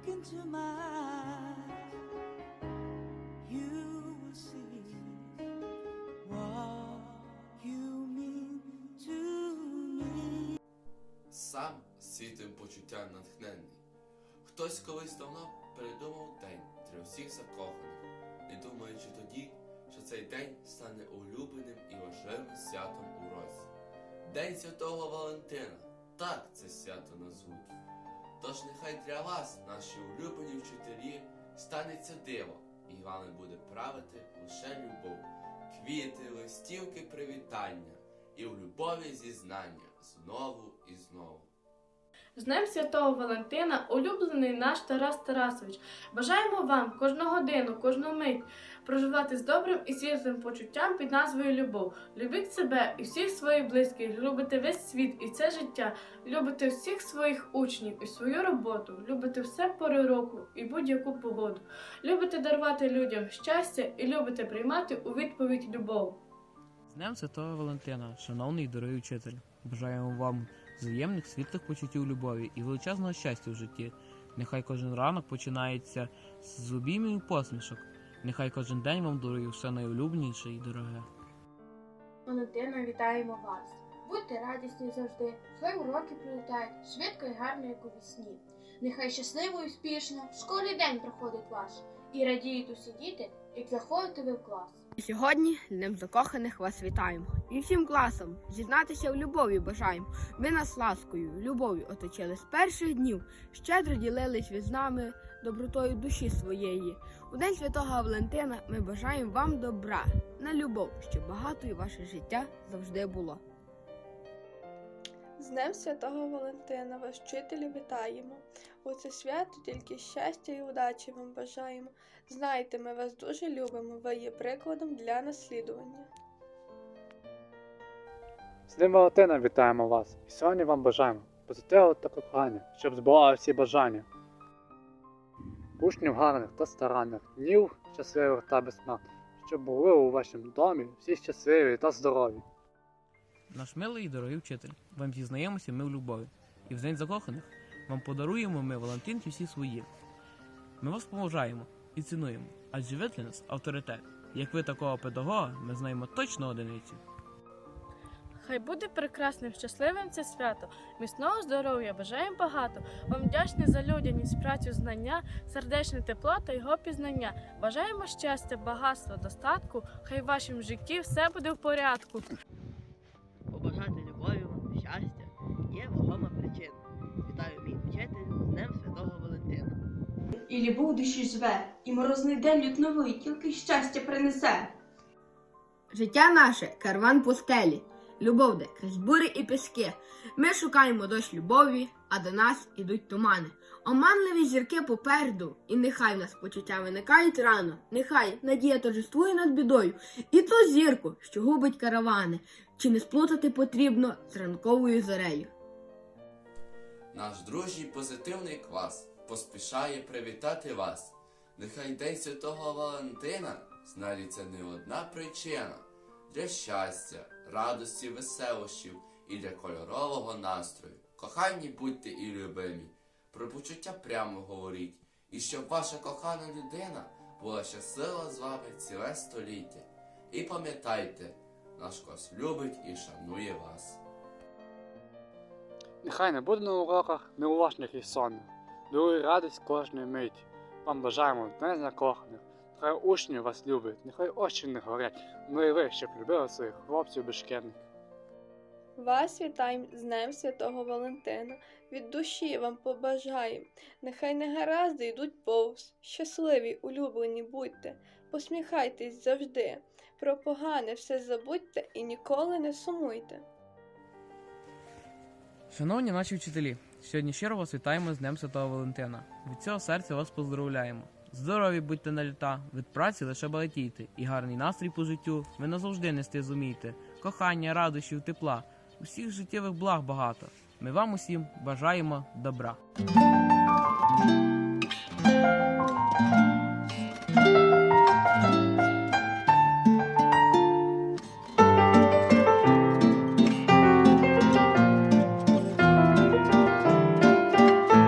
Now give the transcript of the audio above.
look into my eyes, you will see what you mean to me. Сам світом почуття натхненний. Хтось колись давно придумав день для всіх закоханих, не думаючи тоді, що цей день стане улюбленим і важливим святом у році. День Святого Валентина. Так це свято назвуть. Тож нехай для вас, наші улюблені вчителі, станеться диво, і вами буде правити лише любов, квіти, листівки привітання і в любові зізнання знову і знову. З Днем Святого Валентина, улюблений наш Тарас Тарасович. Бажаємо вам кожну годину, кожну мить проживати з добрим і світлим почуттям під назвою Любов. Любіть себе і всіх своїх близьких, любите весь світ і це життя, любите всіх своїх учнів і свою роботу, любите все пори року і будь-яку погоду. Любите дарувати людям щастя і любите приймати у відповідь любов. З Днем Святого Валентина, шановний дорогий вчитель, бажаємо вам взаємних світлих почуттів любові і величезного щастя в житті. Нехай кожен ранок починається з обіймів і посмішок. Нехай кожен день вам дарує все найулюбніше і дороге. Валентина, вітаємо вас. Будьте радісні завжди, хай уроки прилітають швидко і гарно, як у вісні. Нехай щасливо і успішно школьний день проходить ваш, і радіють усі діти, як заходите ви в клас. Сьогодні Днем закоханих вас вітаємо. І всім класом зізнатися в любові бажаємо. Ви нас ласкою, любов'ю оточили з перших днів. Щедро ділились ви з нами добротою душі своєї. У день святого Валентина ми бажаємо вам добра на любов, щоб багатою ваше життя завжди було. З Днем Святого Валентина вас, вчителі, вітаємо. У це свято тільки щастя і удачі вам бажаємо. Знайте, ми вас дуже любимо, ви є прикладом для наслідування. З Днем Валентина вітаємо вас і сьогодні вам бажаємо позитиву та кохання, щоб збували всі бажання. Учнів гарних та старанних, днів щасливих та без сна, щоб були у вашому домі всі щасливі та здорові. Наш милий і дорогий вчитель, вам зізнаємося ми в любові. І в день закоханих вам подаруємо ми Валентинки всі свої. Ми вас поважаємо і цінуємо, адже ви для нас авторитет. Як ви такого педагога, ми знаємо точно одиниці. Хай буде прекрасним, щасливим це свято. Міцного здоров'я бажаємо багато. Вам вдячні за людяність, працю, знання, сердечне тепло та його пізнання. Бажаємо щастя, багатства, достатку. Хай в вашому житті все буде в порядку. І любов у душі живе, і морозний день люд новий, тільки щастя принесе. Життя наше карван пустелі, любов де крізь бури і піски. Ми шукаємо дощ любові, а до нас ідуть тумани. Оманливі зірки попереду, і нехай в нас почуття виникають рано, нехай надія торжествує над бідою, і ту зірку, що губить каравани, чи не сплутати потрібно з ранковою зорею. Наш дружній позитивний клас поспішає привітати вас. Нехай День Святого Валентина знайдеться не одна причина для щастя, радості, веселощів і для кольорового настрою. Кохані будьте і любимі, про почуття прямо говоріть, і щоб ваша кохана людина була щаслива з вами ціле століття. І пам'ятайте, наш клас любить і шанує вас. Нехай не буде на уроках неуважних і сонних, дарує радість кожної миті. Вам бажаємо днем закоханих, нехай учні вас люблять, нехай очі не горять, ну і ви, щоб любили своїх хлопців безшкірних. Вас вітаємо з Днем Святого Валентина. Від душі вам побажаємо. Нехай негаразди йдуть повз. Щасливі, улюблені будьте, посміхайтесь завжди. Про погане все забудьте і ніколи не сумуйте. Шановні наші вчителі, сьогодні щиро вас вітаємо з Днем Святого Валентина. Від цього серця вас поздоровляємо. Здорові будьте на літа, від праці лише балетійте, і гарний настрій по життю ви назавжди нести зумійте. Кохання, радощів, тепла, усіх життєвих благ багато. Ми вам усім бажаємо добра.